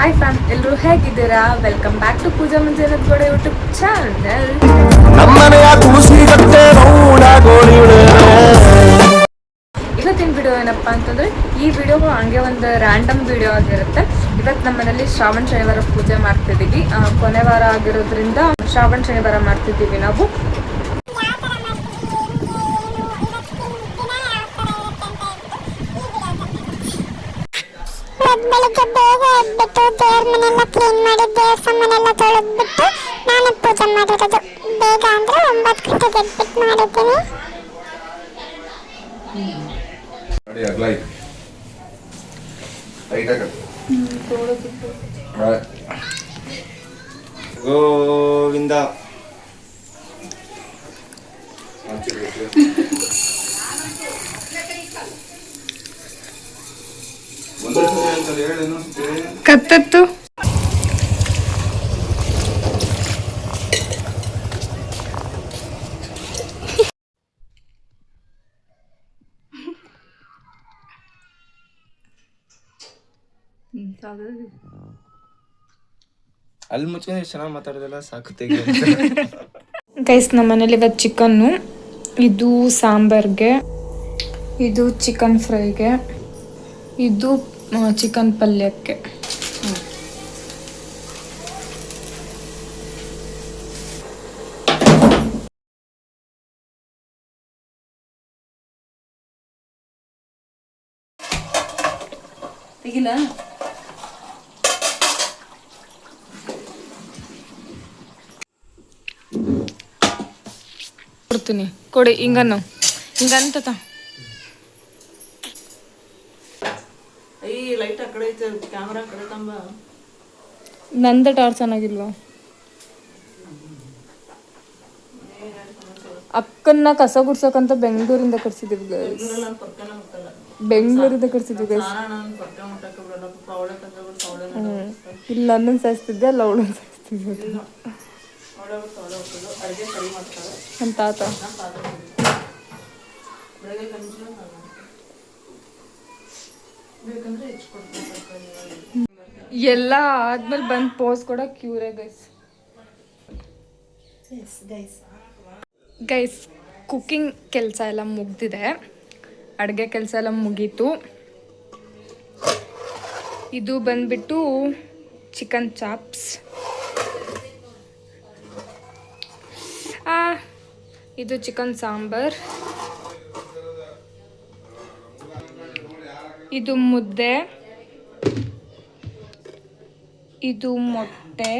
Hi fam ಎಲ್ಲರೂ ಹೇಗಿದ್ದೀರಾ? Welcome back to ಪೂಜಾ ಮುಂಜಾನೆ ಗೋಡೆ ಯೂಟ್ಯೂಬ್ ಚಾನಲ್ ಇವತ್ತಿನ ವಿಡಿಯೋ ಏನಪ್ಪ ಅಂತಂದ್ರೆ, ಈ ವಿಡಿಯೋ ಹಂಗೆ ಒಂದು ರ್ಯಾಂಡಮ್ ವಿಡಿಯೋ ಆಗಿರುತ್ತೆ. ಇವತ್ತು ನಮ್ಮ ಶ್ರಾವಣ ಶನಿವಾರ ಪೂಜೆ ಮಾಡ್ತಿದ್ದೀವಿ. ಕೊನೆ ವಾರ ಆಗಿರೋದ್ರಿಂದ ಶ್ರಾವಣ ಶನಿವಾರ ಮಾಡ್ತಿದ್ದೀವಿ ನಾವು. ಬೆಳಿಗ್ಗೆ ಬೇಗ ಎದ್ಬಿಟ್ಟು ದೇವ್ರ ಮನೆಲ್ಲ ಕ್ಲೀನ್ ಮಾಡಿ ದೇವ್ರ ಸಾಮಾನೆಲ್ಲ ತೊಳೆದ್ಬಿಟ್ಟು ನಾನು ಪೂಜೆ ಮಾಡಿರೋದು. ಬೇಗ ಅಂದ್ರೆ ಒಂಬತ್ತು ಗಂಟೆಗೆ ಎದ್ಬಿಟ್ಟು ಮಾಡಿದ್ದೀನಿ. ಗೋವಿಂದ. ಕತ್ತತ್ತು. ಅಲ್ಲಿ ಮುಚ್ಕೊಂಡು ಚೆನ್ನಾಗಿ ಮಾತಾಡೋದಲ್ಲ ಸಾಕು ಗೈಸ್ ನಮ್ಮ ಮನೇಲಿ ಇವತ್ತು ಚಿಕನ್ನು ಇದು ಸಾಂಬಾರ್ಗೆ ಇದು ಚಿಕನ್ ಫ್ರೈಗೆ ಇದು ಚಿಕನ್ ಪಲ್ಯಕ್ಕೆ. ಕೊಡ್ತೀನಿ. ಕೊಡಿ ಹಿಂಗನ್ನು. ಹಿಂಗಂತ ಈ ಲೈಟ್ ಆ ಕಡೆ ಐತೆ ಕ್ಯಾಮ್ರಾ ಕಡೆ ತಂಬ? ನಂದ ಟಾರ್ಚ್ ಚೆನ್ನಾಗಿಲ್ವ? ಅಕ್ಕನ್ನ ಕಸ ಗುಡ್ಸಕ್ಕಂತ ಬೆಂಗಳೂರಿಂದ ಕರ್ಸಿದೀವಿ ಗೈಸ್ ಬೆಂಗಳೂರಿಂದ ಕರ್ಸಿದ್ವಿ ಗೈಸ್ ಇಲ್ಲ ನನ್ನ ನನ್ನನ್ನು ಸಾಯಿಸ್ತಿದ್ದೆ ಅಲ್ಲ ಅವಳನ್ನು ಸಾಯಿಸ್ತಿದ್ದೆ. ನಮ್ಮ ತಾತ ನಾನು ಪಾತ್ರೆ ಬೆಳಗ್ಗೆ ಗಂಜಿ ಬೇಕಂದ್ರೆ ಎಲ್ಲ ಆದ್ಮೇಲೆ ಬಂದು ಪೋಸ್ ಕೊಡೋ ಕ್ಯೂರೇ ಗೈಸ್ ಗೈಸ್ ಕುಕ್ಕಿಂಗ್ ಕೆಲಸ ಎಲ್ಲ ಮುಗ್ದಿದೆ. ಅಡುಗೆ ಕೆಲಸ ಎಲ್ಲ ಮುಗೀತು. ಇದು ಬಂದ್ಬಿಟ್ಟು ಚಿಕನ್ ಚಾಪ್ಸ್ ಇದು ಚಿಕನ್ ಸಾಂಬಾರ್. ಇದು ಮುದ್ದೆ. ಇದು ಮೊಟ್ಟೆ.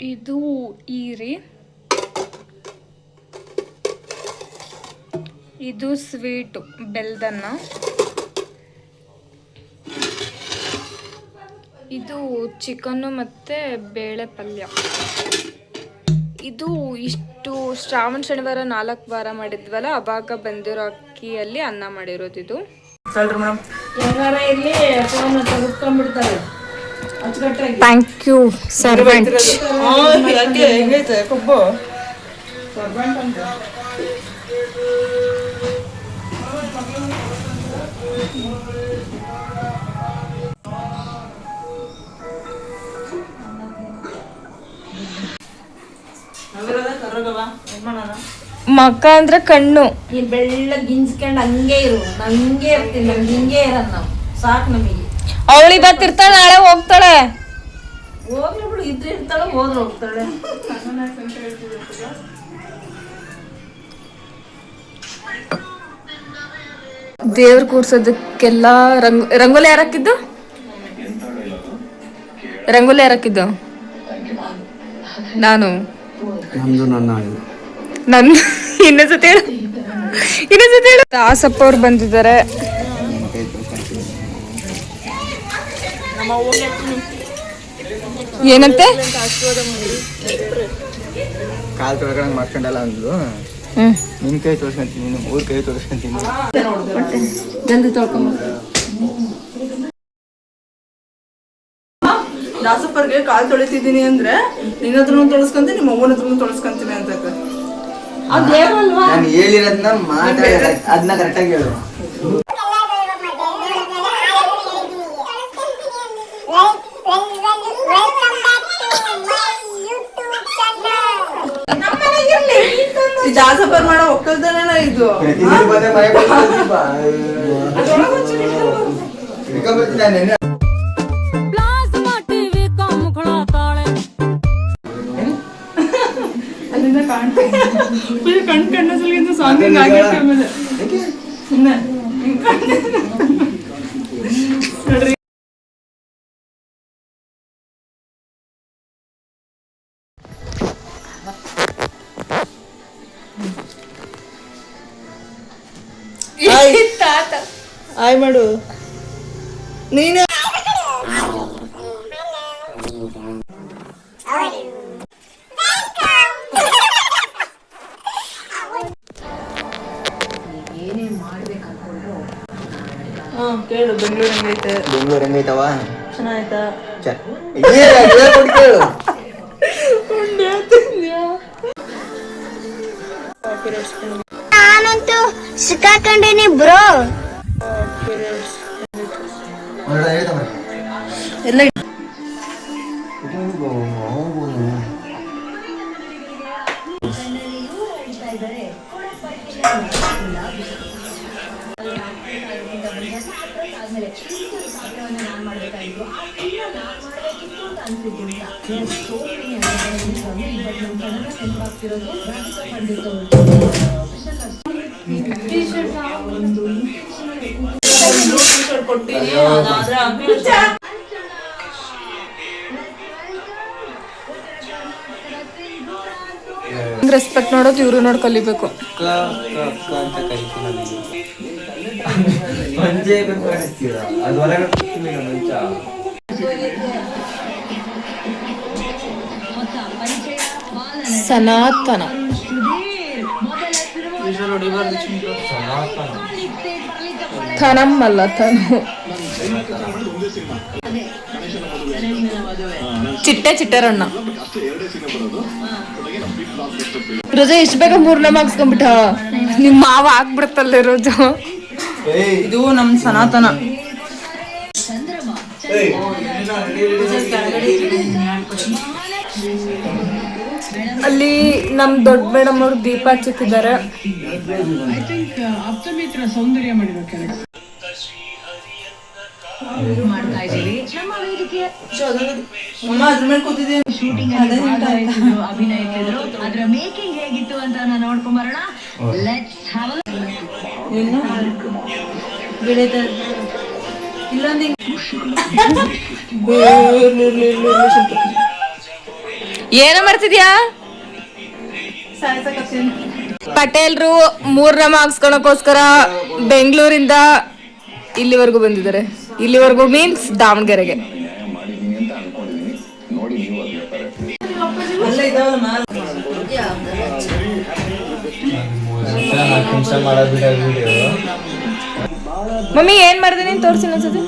ಇದು ಈರಿ. ಇದು ಸ್ವೀಟು ಬೆಲ್ದನ್ನ. ಇದು ಚಿಕನ್ನು ಮತ್ತು ಬೇಳೆ ಪಲ್ಯ. ಇದು ಇಷ್ಟು ಶ್ರಾವಣ ಶನಿವಾರ ನಾಲ್ಕು ವಾರ ಮಾಡಿದ್ವಲ್ಲ ಅವಾಗ ಬಂದಿರೋ ಅಕ್ಕಿಯಲ್ಲಿ ಅನ್ನ ಮಾಡಿರೋದು ಇದು. ಥ್ಯಾಂಕ್ ಯು ಸರ್ವೆಂಟ್ ಯಾಕೆ ಮಕ್ಕ ಅಂದ್ರೆ ಕಣ್ಣು. ಅವಳಿ ಬೆಳ್ಳಗ್ ಗಿಂಜ್ಕೊಂಡ್ ಹಂಗೆ ಇರು. ನಾವ್ ಹಿಂಗೆ ಇರ್ತೀವಿ ನಮ್ಗೆ ಹಿಂಗೆ ಇರೋದ್ ನಾವು. ಸಾಕು ನಮಗೆ. ಅವಳಿ ಇವತ್ತಿರ್ತಾಳೆ ನಾಳೆ ಹೋಗ್ತಾಳೆ. ಹೋಗ್ಲಿ ಬಿಡು. ಇದ್ರೆ ಇರ್ತಾಳೆ ಹೋದ್ರೆ ಹೋಗ್ತಾಳೆ. ದೇವ್ರ ಕೂರ್ಸೋದಕ್ಕೆಲ್ಲ ರಂಗ್ ರಂಗೋಲಿ ಯಾರಕ್ಕಿದ್ದು ರಂಗೋಲಿ ಯಾರಕ್ಕಿದ್ದು ನಾನು. ನಮ್ದು ನನ್ನ ನನ್ ಇನ್ನೊಂದ್ಸತಿ ಹೇಳು. ಇನ್ನೊಂದ್ಸತಿ ಹೇಳು. ದಾಸಪ್ಪ ಅವ್ರು ಬಂದಿದ್ದಾರೆ. ಏನಂತೆ? ಕಾಲ್ ತೊಳ್ಕೊಂಡ್ ಮಾಡ್ಕೊಂಡಲ್ಲ ಅಂದ್ಲು. ನಿನ್ ಕೈ ತೋರ್ಸ್ಕೊಂತೀನಿ ಊರ್ ಕೈ ತೊಳ್ಸ್ಕೊಂತೀನಿ. ದಾಸಪ್ಪರ್ಗೆ ಕಾಲು ತೊಳಿತಿದ್ದೀನಿ ಅಂದ್ರೆ ನಿನ್ನ ಹತ್ರನೂ ತೊಳಸ್ಕೊಂತೀನಿ ನಿಮ್ಮ ಅಮ್ಮನ ಹತ್ರನೂ ತೊಳಸ್ಕೊಂತೀನಿ ಅಂತ ನಾನು ಅದನ್ನ ಕರೆಕ್ಟಾಗಿ ಹೇಳು. ಜಾಸಪರ್ ಮಾಡೋ ಒಕ್ಕಲ್ತನ ಇದು? ಬರ್ತೀನಿ ಬಾ मैं कांड मुझे कंड करना चल ಕೇಳು ಬೆಂಗಳೂರು ಹೆಂಗೈತೆ ಬೆಂಗ್ಳೂರ್ ಹೆಂಗೈತವ ಚೆನ್ನಾಯ್ತಾ ಚ- ಏ, ಹೇಳ್ಕೊಟ್ಟು ಕೇಳು. ನಾನಂತೂ ಸಿಕ್ಕಾಕೊಂಡೇನಿ ಬ್ರೋ. ಎಲ್ಲ ಕೊಟ್ಟಿನಿ ಅದಾದ್ರೆ ಆಮೇಲೆ ರೆಸ್ಪೆಕ್ಟ್ ನೋಡೋದು ಇವ್ರು ನೋಡಿ ಕಲಿಬೇಕು. ಮಂಜೆ ಬಂದು ಕಾಣಿಸ್ತೀರ ಅದು ಹೊರಗಡೆ ಕೂತಿಲ್ಲ ಮಂಚ. ಸನಾತನ. ಥನಮ್ ಅಲ್ಲ ತನು. ಚಿಟ್ಟೆ ಚಿಟ್ಟರಣ್ಣ. ರೋಜಾ, ಎಷ್ಟು ಬೇಗ ಮೂರನೇ ಮಾರ್ಕ್ಸ್ಕೊಂಡ್ಬಿಟ್ಟ ನಿಮ್ಮ ಮಾವ ಆಗ್ಬಿಡುತ್ತಲ್ಲ ರೋಜಾ? ಇದು ನಮ್ ಸನಾತನ. ಅಲ್ಲಿ ನಮ್ ದೊಡ್ಡ ಮೇಡಮ್ ಅವ್ರು ದೀಪ ಹಚ್ಚುತ್ತಿದ್ದಾರೆ ಸೌಂದರ್ಯ ಅದ್ರ ಅಭಿನಯ ಕೂತಿದ್ದೀನಿ ಅದೇ ಅಭಿನಯಿಸಿದ್ರು ಅದ್ರ ಮೇಕಿಂಗ್ ಹೇಗಿತ್ತು ಅಂತ ನಾನು ನೋಡ್ಕೊಂಡ್ ಬರೋಣ. ಇನ್ನು ಬೆಳೆದ ಇಲ್ಲೊಂದು ಏನ ಮಾಡ್ತಿದ್ಯಾ ಪಟೇಲ್ರು ಮೂರನೇ ಮಾರ್ಕ್ಸ್ಕೊಳಕೋಸ್ಕರ ಬೆಂಗಳೂರಿಂದ ಇಲ್ಲಿವರೆಗೂ ಬಂದಿದ್ದಾರೆ. ಇಲ್ಲಿವರೆಗೂ ಮೀನ್ಸ್ ದಾವಣಗೆರೆಗೆ. ನಿಮಿಷ ಮಾಡೋದು ವಿಡಿಯೋ ಮಮ್ಮಿ ಏನ್ ಮಾಡಿದೆ ನೀನ್? ತೋರ್ಸಿ ಅನ್ಸತಿ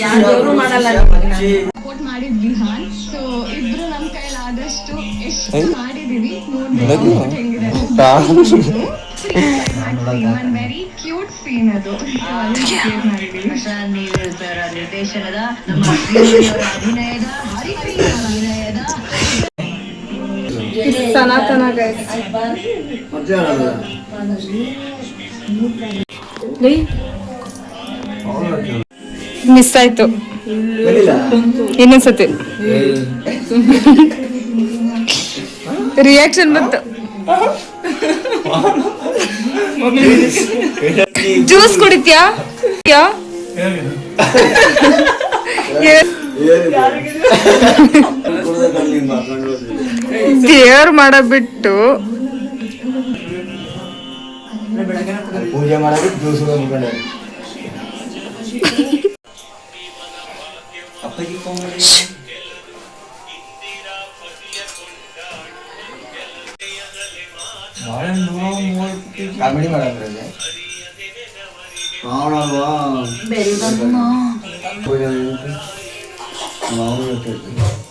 ಯಾರು ಮಾಡಲ್ಲ. ಸಪೋರ್ಟ್ ಮಾಡಿದ್ವಿ ಸೀನ್ ಅದು ನಿರ್ದೇಶನದ ನಮ್ಮ ಅಭಿನಯದ ಸನಾತನ ಮಿಸ್ ಆಯ್ತು. ಇನ್ನೊಂದ್ಸತಿ. ರಿಯಾಕ್ಷನ್ ಬಂತು. ಜ್ಯೂಸ್ ಕುಡಿತ್ಯಾ? ದೇವ್ರ ಮಾಡ ಬಿಟ್ಟು. ಪೂಜೆ ಮಾಡೋದು ಜ್ಯೂಸ್ ಮುಗ್ಕೊಂಡೆ ಅಪ್ಪಗೆ ಕಾಮಿಡಿ ಮಾಡಂದ್ರೆ ಕಾಣಲ್ವಾ ಪೂಜೆ ನಾವು ಇರ್ತೀವಿ ಆಯ್ತಲ್ಲ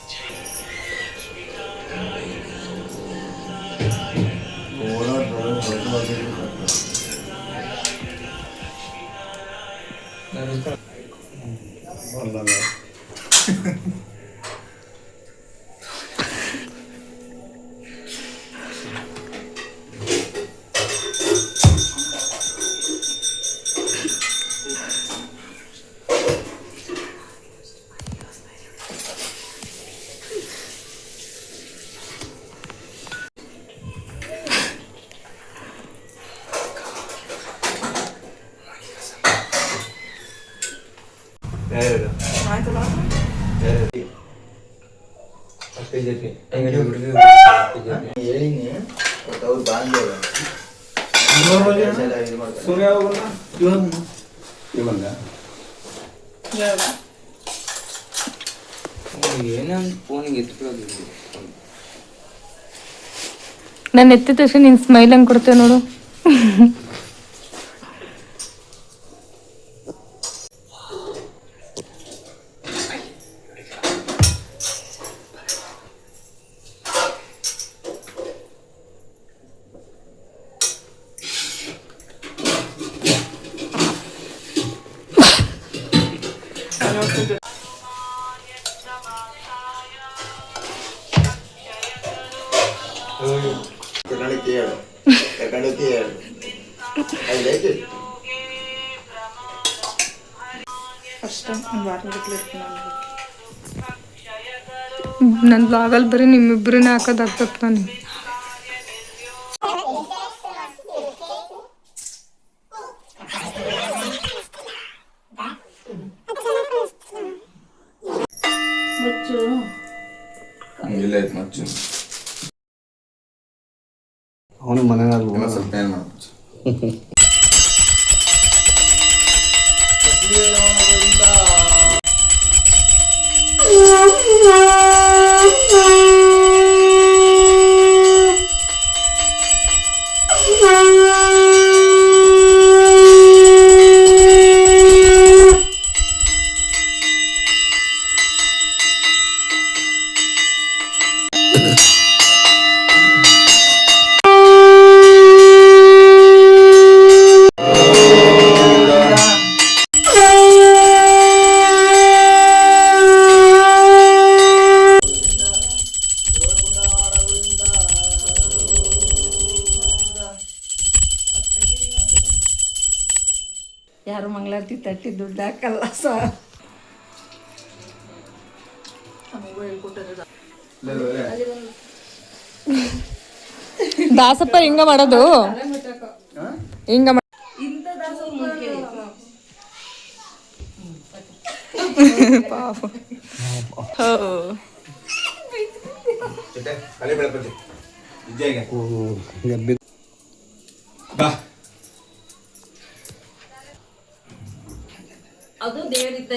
ಸೂರ್ಯ ಇವಾಗ ಎತ್ಕೊಳ್ಳೋದು ನಾನು ಎತ್ತಿದ ತಕ್ಷಣ ನೀನು ಸ್ಮೈಲ್ ಹಂಗೆ ಕೊಡ್ತೇವೆ ನೋಡು. ಫಸ್ಟ್ ಒಂದು ವಾರ ಗಟ್ಟಲೆ ಇರ್ತೀನಿ ನಾನು ನನ್ನ ಬ್ಲಾಗಲ್ಲಿ ಬರೀ ನಿಮ್ಮಿಬ್ಬರನ್ನೇ ಹಾಕೋದಾಗ್ತದೆ ನಾನು ಇಲ್ಲ ಐತೆ ಮಚ್ಚು ಅವನು ಮನೆಯಾಗ ಇನ್ನೊಂದ್ ಸ್ವಲ್ಪ ಏನ್ ಮಾಡ್ಬೇಕು ದಾಸಪ್ಪ ಹಿಂಗ ಮಾಡೋದು. ಹಿಂಗ ಅದು ದೇವರಿದ್ದ